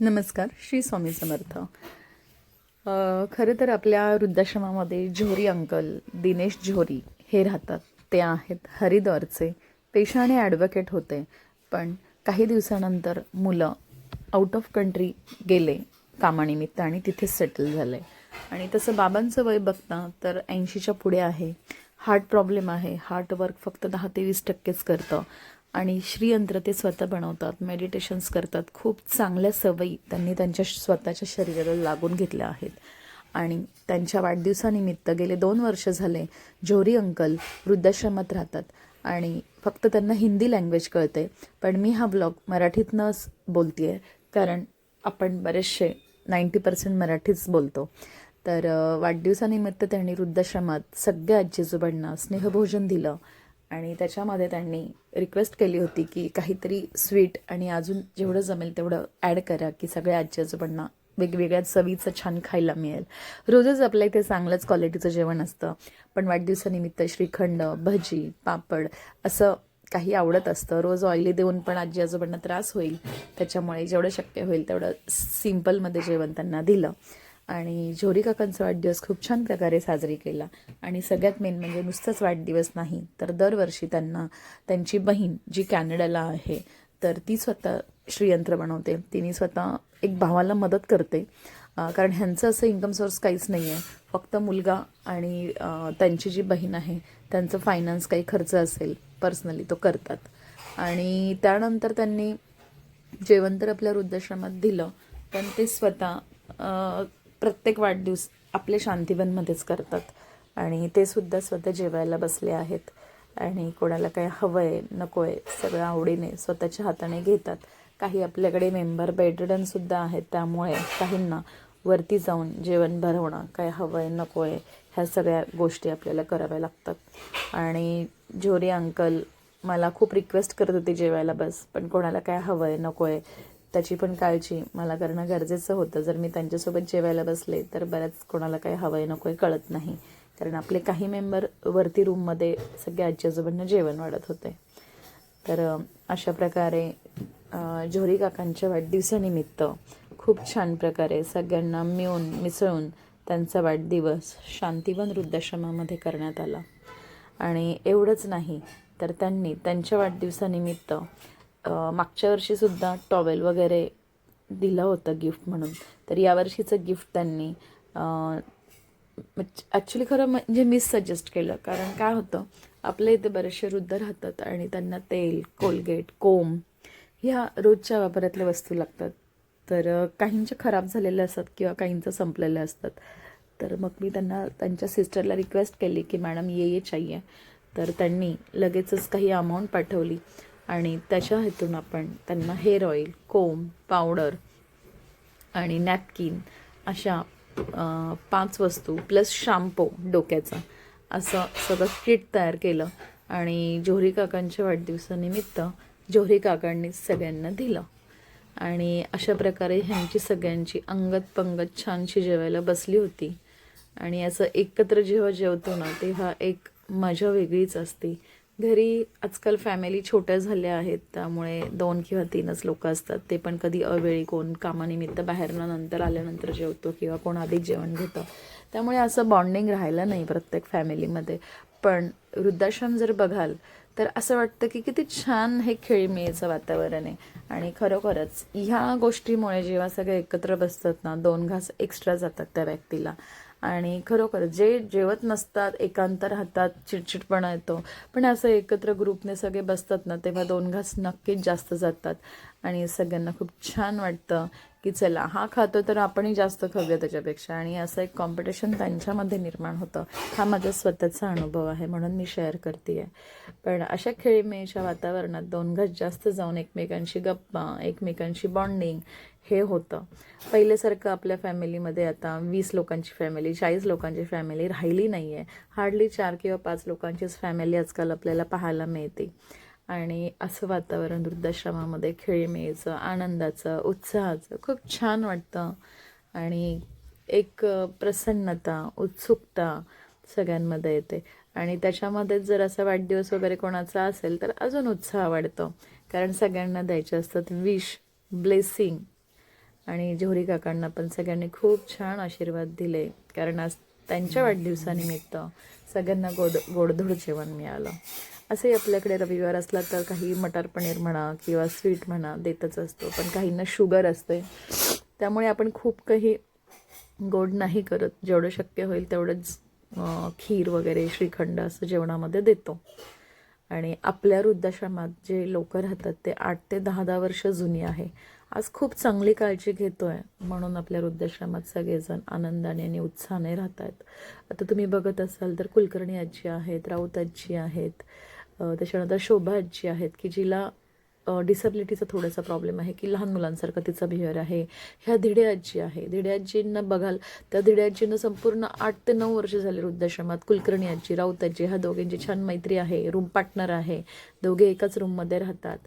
नमस्कार श्री स्वामी समर्थ. खरं तर आपल्या वृद्धाश्रमामध्ये झोरी अंकल दिनेश झोरी हे राहतात. ते आहेत हरिद्वारचे. पेशाने ॲडव्होकेट होते. पण काही दिवसानंतर मुलं आउट ऑफ कंट्री गेले कामानिमित्त आणि तिथेच सेटल झाले. आणि तसं बाबांचं वय बघता तर ऐंशीच्या पुढे आहे. हार्ट प्रॉब्लेम आहे. हार्ट वर्क फक्त दहा ते वीस टक्केच करतं. आणि श्रीयंत्र ते स्वतः बनवतात. मेडिटेशन्स करतात. खूप चांगल्या सवयी त्यांनी त्यांच्या स्वतःच्या शरीराला लागून घेतल्या आहेत. आणि त्यांच्या वाढदिवसानिमित्त गेले दोन वर्ष झाले जोरी अंकल वृद्धाश्रमात राहतात. आणि फक्त त्यांना हिंदी लँग्वेज कळते. पण मी हा ब्लॉग मराठीतनंच बोलते आहे कारण आपण बरेचसे नाईंटी पर्सेंट मराठीच बोलतो. तर वाढदिवसानिमित्त त्यांनी वृद्धाश्रमात सगळ्या आजी आजोबांना स्नेहभोजन दिलं आणि त्याच्यामध्ये त्यांनी रिक्वेस्ट केली होती की काहीतरी स्वीट आणि अजून जेवढं जमेल तेवढं ॲड करा की सगळ्या आजी आजोबांना वेगवेगळ्या चवीचं छान खायला मिळेल. रोजच आपल्या इथे चांगलंच क्वालिटीचं जेवण असतं. पण वाढदिवसानिमित्त श्रीखंड भजी पापड असं काही आवडत असतं. रोज ऑइली देऊन पण आजी आजोबांना त्रास होईल. त्याच्यामुळे जेवढं शक्य होईल तेवढं सिम्पलमध्ये जेवण त्यांना दिलं. आणि झोरी काकांचा वाढदिवस खूप छान प्रकारे साजरी केला. आणि सगळ्यात मेन म्हणजे नुसताच वाढदिवस नाही तर दरवर्षी त्यांना त्यांची बहीण जी कॅनडाला आहे तर ती स्वतः श्रीयंत्र बनवते. तिने स्वतः एक भावाला मदत करते. कारण ह्यांचं असं इन्कम सोर्स काहीच नाही आहे फक्त मुलगा आणि त्यांची जी बहीण आहे त्यांचं फायनान्स काही खर्च असेल पर्सनली तो करतात. आणि त्यानंतर त्यांनी जेवण तर आपल्या वृद्धाश्रमात दिलं पण ते स्वतः प्रत्येक वाढदिवस आपले शांतीवनमध्येच करतात. आणि ते सुद्धा स्वतः जेवायला बसले आहेत. आणि कोणाला काय हवं आहे नको आहे सगळं आवडीने स्वतःच्या हाताने घेतात. काही आपल्याकडे मेंबर बेडरिडनसुद्धा आहेत. त्यामुळे काहींना वरती जाऊन जेवण भरवणं काय हवं आहे नको आहे ह्या सगळ्या गोष्टी आपल्याला कराव्या लागतात. आणि जोरी अंकल मला खूप रिक्वेस्ट करत होते जेवायला बस पण कोणाला काय हवं आहे नको आहे त्याची पण काळजी मला करणं गरजेचं होतं. जर मी त्यांच्यासोबत जेवायला बसले तर बऱ्याच कोणाला काही हवं आहे नको आहे कळत नाही. कारण आपले काही मेंबर वरती रूममध्ये सगळ्या आजी आजोबांना जेवण वाढत होते तर अशा प्रकारे जोहरी काकांच्या वाढदिवसानिमित्त खूप छान प्रकारे सगळ्यांना मिळून मिसळून त्यांचा वाढदिवस शांतीवन वृद्धाश्रमामध्ये करण्यात आला. आणि एवढंच नाही तर त्यांनी त्यांच्या वाढदिवसानिमित्त मागच्या वर्षीसुद्धा टॉवेल वगैरे दिलं होतं गिफ्ट म्हणून. तर यावर्षीचं गिफ्ट त्यांनी ॲक्च्युली म्हणजे खरं म्हणजे मीच सजेस्ट केलं. कारण काय होतं आपल्या इथे बरेचसे वृद्ध राहतात आणि त्यांना तेल कोलगेट कोम ह्या रोजच्या वापरातल्या वस्तू लागतात. तर काहींच्या खराब झालेल्या असतात किंवा काहींचं संपलेल्या असतात. तर मग मी त्यांना त्यांच्या सिस्टरला रिक्वेस्ट केली की मॅडम ये ये चाहिए. तर त्यांनी लगेचच काही अमाऊंट पाठवली. आणि त्याच्या हेतून आपण त्यांना हेअर ऑइल कोम पावडर आणि नॅपकिन अशा पाच वस्तू प्लस शॅम्पो डोक्याचा असं सगळं किट तयार केलं आणि जोहरी काकांच्या वाढदिवसानिमित्त जोहरी काकांनी सगळ्यांना दिलं. आणि अशा प्रकारे ह्यांची सगळ्यांची अंगत पंगत छानशी जेवायला बसली होती. आणि असं एकत्र जेव्हा जेवतो ना तेव्हा एक मजा वेगळीच असते. घरी आजकाल फॅमिली छोट्या झाल्या आहेत त्यामुळे दोन किंवा तीनच लोक असतात. ते पण कधी अवेळी कोण कामानिमित्त बाहेरनं नंतर आल्यानंतर जेवतो किंवा कोण आधीच जेवण घेतं. त्यामुळे असं बॉन्डिंग राहिलं नाही प्रत्येक फॅमिलीमध्ये पण वृद्धाश्रम जर बघाल तर असं वाटतं की किती छान हे खेळीमेळीचं वातावरण आहे. आणि खरोखरच ह्या गोष्टीमुळे जेव्हा सगळे एकत्र बसतात ना दोन घास एक्स्ट्रा जातात त्या व्यक्तीला. आणि खरोखर जे जेवत नसतात एकांत राहतात चिडचिडपणा येतो. पण असं एकत्र ग्रुपने सगळे बसतात ना तेव्हा दोन घास नक्कीच जास्त जातात. आणि सगळ्यांना खूप छान वाटतं की चला हा खातो तर आपणही जास्त खाऊया त्याच्यापेक्षा. आणि असं एक कॉम्पिटिशन त्यांच्यामध्ये निर्माण होतं. हा माझा स्वतःचा अनुभव आहे म्हणून मी शेअर करते आहे पण अशा खेळीमेळीच्या वातावरणात दोन घास जास्त जाऊन एकमेकांशी गप्पा एकमेकांशी बॉन्डिंग हे होतं. पहिल्यासारखं आपल्या फॅमिलीमध्ये आता वीस लोकांची फॅमिली चाळीस लोकांची फॅमिली राहिली नाही आहे हार्डली चार किंवा पाच लोकांचीच फॅमिली आजकाल आपल्याला पाहायला मिळते. आणि असं वातावरण वृद्धाश्रमामध्ये खेळीमेळीचं आनंदाचं उत्साहाचं खूप छान वाटतं. आणि एक प्रसन्नता उत्सुकता सगळ्यांमध्ये येते. आणि त्याच्यामध्येच जर असा वाढदिवस वगैरे कोणाचा असेल तर अजून उत्साह वाढतो. कारण सगळ्यांना द्यायचे असतात विश ब्लेसिंग आणि जोहरी काकांना पण सगळ्यांनी खूप छान आशीर्वाद दिले. कारण आज त्यांच्या वाढदिवसानिमित्त सगळ्यांना गोड गोडधोड जेवण मिळालं. असंही आपल्याकडे रविवार असला तर काही मटार पनीर म्हणा किंवा स्वीट म्हणा देतच असतो. पण काहींना शुगर असते. त्यामुळे आपण खूप काही गोड नाही करत. जेवढं शक्य होईल तेवढंच खीर वगैरे श्रीखंड असं जेवणामध्ये देतो. आणि आपल्या वृद्धाश्रमात जे लोक राहतात ते आठ ते दहा दहा वर्ष जुनी आहे. आज खूप चांगली काळजी घेतो आहे म्हणून आपल्या वृद्धाश्रमात सगळेजण आनंदाने आणि उत्साहाने राहत आहेत आता तुम्ही बघत असाल तर कुलकर्णी आजी आहेत राऊत आजी आहेत त्याच्यानंतर शोभा आजी आहेत की जिला डिसेबिलिटीचा थोडासा प्रॉब्लेम आहे की लहान मुलांसारखं तिचा बिहेवियर आहे. ह्या धिडे आजी आहे. धिडे आजींना बघाल त्या धिडे आजींना संपूर्ण आठ ते नऊ वर्ष झाले वृद्धाश्रमात कुलकर्णी आजी राऊत आजी ह्या दोघींची छान मैत्री आहे रूम पार्टनर आहे. दोघे एकाच रूममध्ये राहतात.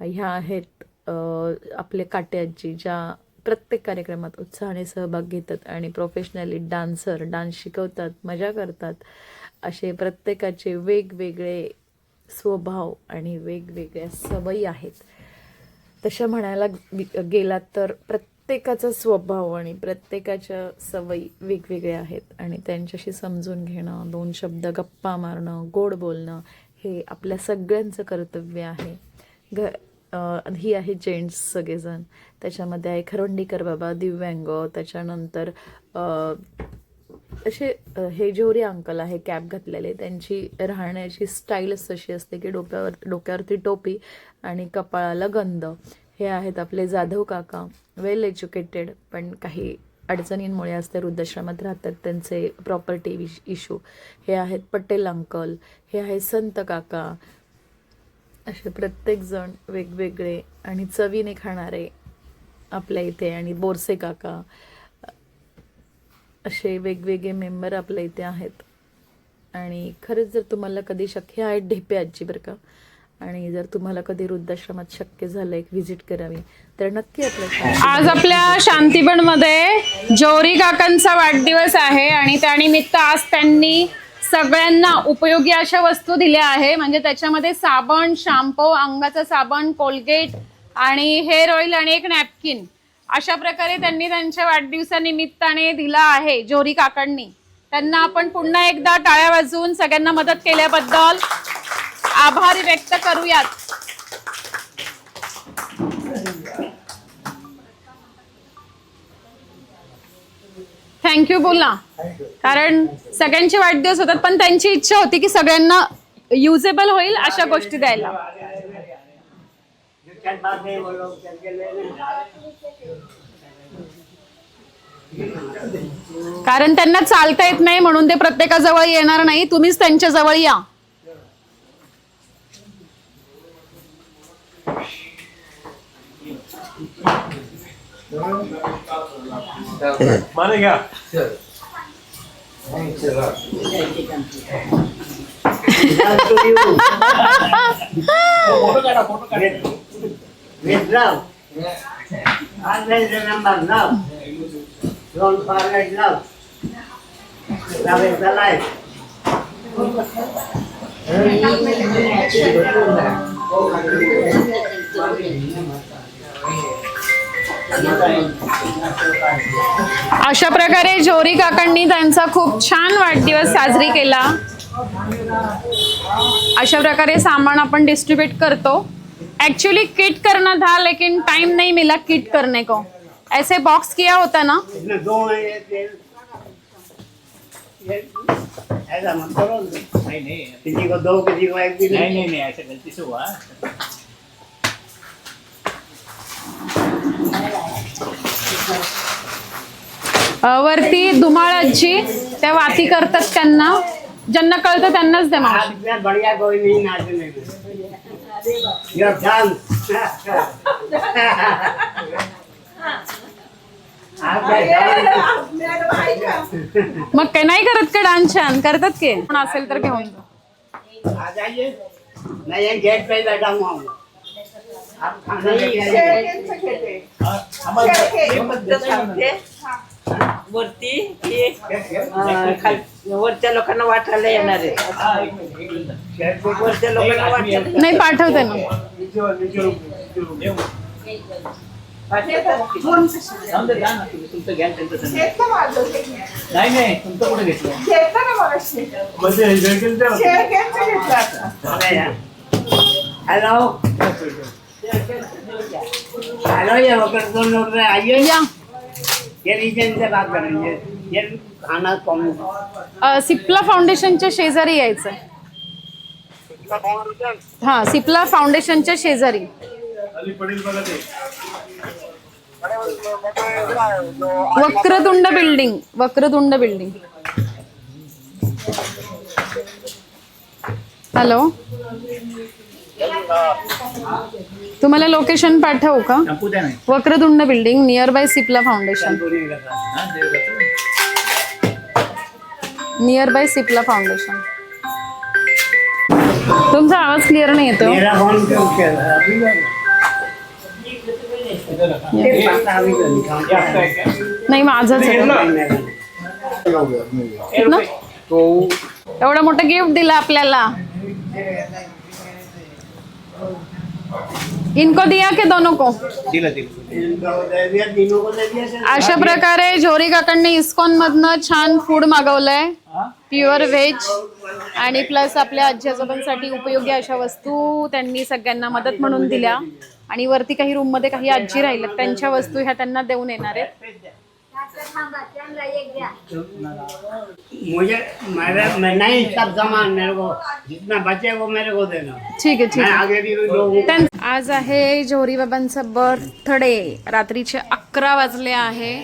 ह्या आहेत आपले काट्याजी ज्या प्रत्येक कार्यक्रमात उत्साहाने सहभाग घेतात आणि प्रोफेशनली डान्सर डान्स शिकवतात मजा करतात असे प्रत्येकाचे वेगवेगळे स्वभाव आणि वेगवेगळ्या सवयी आहेत. तशा म्हणायला गेलात तर प्रत्येकाचा स्वभाव आणि प्रत्येकाच्या सवयी वेगवेगळ्या आहेत आणि त्यांच्याशी समजून घेणं दोन शब्द गप्पा मारणं गोड बोलणं हे आपल्या सगळ्यांचं कर्तव्य आहे. घ ही आहे जेंट्स सगळेजण. त्याच्यामध्ये आहे खरवंडीकर बाबा दिव्यांग त्याच्यानंतर असे हे जोरी अंकल आहे कॅप घातलेले. त्यांची राहण्याची स्टाईलच तशी असते की डोक्यावर डोक्यावरती टोपी आणि कपाळाला गंध. हे आहेत आपले जाधव काका. वेल एज्युकेटेड पण काही अडचणींमुळे असते वृद्धाश्रमात राहतात. त्यांचे प्रॉपर्टी इशू हे आहेत पटेल अंकल. हे आहे संत काका. असे प्रत्येकजण वेगवेगळे आणि चवीने खाणारे आपल्या इथे आणि बोरसे काका असे वेगवेगळे मेंबर आपल्या इथे आहेत. आणि खरंच जर तुम्हाला कधी शक्य आहे ढेपे आजी बरं का. आणि जर तुम्हाला कधी वृद्धाश्रमात शक्य झालं एक व्हिजिट करावी तर नक्की आपल्या आज आपल्या शांतीबनमध्ये जोरी काकांचा वाढदिवस आहे आणि त्यानिमित्त आज त्यांनी सगळ्यांना उपयोगी अशा वस्तू दिल्या आहे. म्हणजे त्याच्यामध्ये साबण शॅम्पू अंगाचा साबण कोलगेट आणि हेअर ऑइल आणि एक नॅपकिन अशा प्रकारे त्यांनी त्यांच्या वाढदिवसानिमित्ताने दिला आहे जोरी काकांनी त्यांना आपण पुन्हा एकदा टाळ्या वाजवून सगळ्यांना मदत केल्याबद्दल आभार व्यक्त करूयात. थँक्यू बोला कारण सगळ्यांचे वाढदिवस होतात पण त्यांची इच्छा होती की सगळ्यांना युजेबल होईल अशा गोष्टी द्यायला. कारण त्यांना चालता येत नाही म्हणून ते प्रत्येकाजवळ येणार नाही. तुम्हीच त्यांच्या जवळ या. माने घ्या With love. अशा प्रकारे जोरी काकांनी त्यांचा खूप छान वाढदिवस साजरी केला. अशा प्रकारे सामान अपन डिस्ट्रीब्यूट करतो. एक्चुअली किट करना था लेकिन टाइम नहीं मिला किट करने को. ऐसे बॉक्स किया होता ना? हैं ऐसा मत करो। नहीं नहीं किसी को दो किसी को एक भी नहीं। नहीं नहीं ऐसे गलती से हुआ। वरती धुमाळ आजी त्या वाती करतात त्यांना. ज्यांना कळतं त्यांनाच द्या मावशी मग काय नाही करत का डान्स छान? करतात की? पण असेल तर घेऊन जा. गेट पे बैठा वरती हे वरच्या लोकांना वाटायला येणार आहे वरच्या लोकांना वाटायला नाही पाठवते ना. नाही नाही तुमचं कुठे घेतलं हॅलो हॅलो ये वगैरे सिप्ला फाउंडेशनच्या शेजारी यायचं. हा सिप्ला फाउंडेशनच्या शेजारी. Vakratund building Vakratund building hello तुम्हाला लोकेशन पाठवू का? Vakratund building nearby Cipla foundation. Nearby Cipla foundation तुमचा आवाज क्लिअर नाही येतो? नाही माझंच? एवढं मोठं गिफ्ट दिलं आपल्याला. इनको दिया के दोनों को? दिलं दिलं। दे दिया तीनों को दे दिया सर अशा प्रकारे जोरी काकांनी इस्कॉन मधनं छान फूड मागवलंय? प्युअर व्हेज आणि प्लस आपल्या आजी आजोबांसाठी उपयोगी अशा वस्तू त्यांनी सगळ्यांना मदत म्हणून दिल्या. आणि वरती काही रूममध्ये काही आजी राहिल्या त्यांच्या वस्तू ह्या त्यांना देऊन येणार आहेत. मुझे मेरा मैं नहीं सब सामान मेरे को जितना बचे वो मेरे को देना। ठीक आहे ठीक आगे भी लोगों आज आहे जोरी बाबांचा बर्थडे रात्रीचे अकरा वाजले आहे.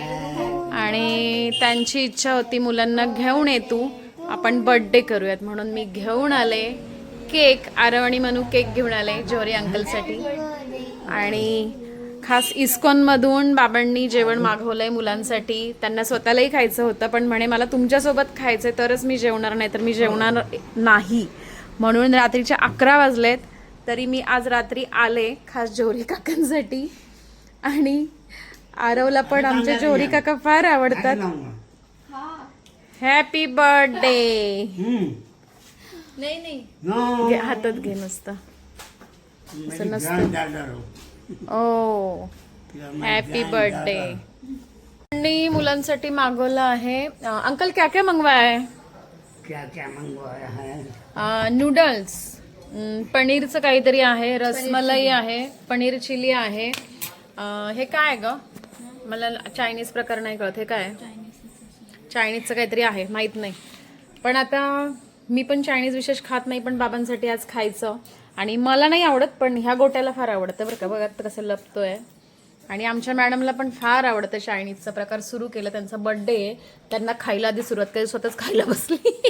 आणि त्यांची इच्छा होती मुलांना घेऊन ये तू. आपण बर्थडे करूयात. म्हणून मी घेऊन आले. केक आरव आणि मनू केक घेऊन आले जोरी अंकलसाठी. आणि खास इस्कॉनमधून बाबांनी जेवण मागवलंय मुलांसाठी. त्यांना स्वतःलाही खायचं होतं पण म्हणे मला तुमच्यासोबत खायचं तरच मी जेवणार नाही तर मी जेवणार नाही. म्हणून रात्रीचे अकरा वाजलेत तरी मी आज रात्री आले खास जोरी काकांसाठी. आणि आरवला पण आमचे जोरी काका फार आवडतात. हॅपी बर्थडे नाही नाही. नो हातात घे नसतं. मेरी नसतं. ओ हॅपी बर्थडे आणि मुलांसाठी मागवलं आहे. अंकल क्या क्या मंगवाया? क्या क्या मंगवाया है? नूडल्स पनीरचं काहीतरी आहे रसमलाई आहे पनीर चिली आहे. अं, हे काय ग? मला चायनीज प्रकार नाही कळत हे काय चायनीजचं काहीतरी आहे माहीत नाही. पण आता मी पण चायनीज विशेष खात नाही पण बाबांसाठी आज खायचं. आणि मला नाही आवडत पण ह्या गोट्याला फार आवडतं बरं का. बघा आता कसं लपतोय. आणि आमच्या मॅडमला पण फार आवडतं चायनीजचा प्रकार सुरू केला त्यांचा बर्थडे आहे. त्यांना खायला आधी सुरुवात केली स्वतःच खायला बसली.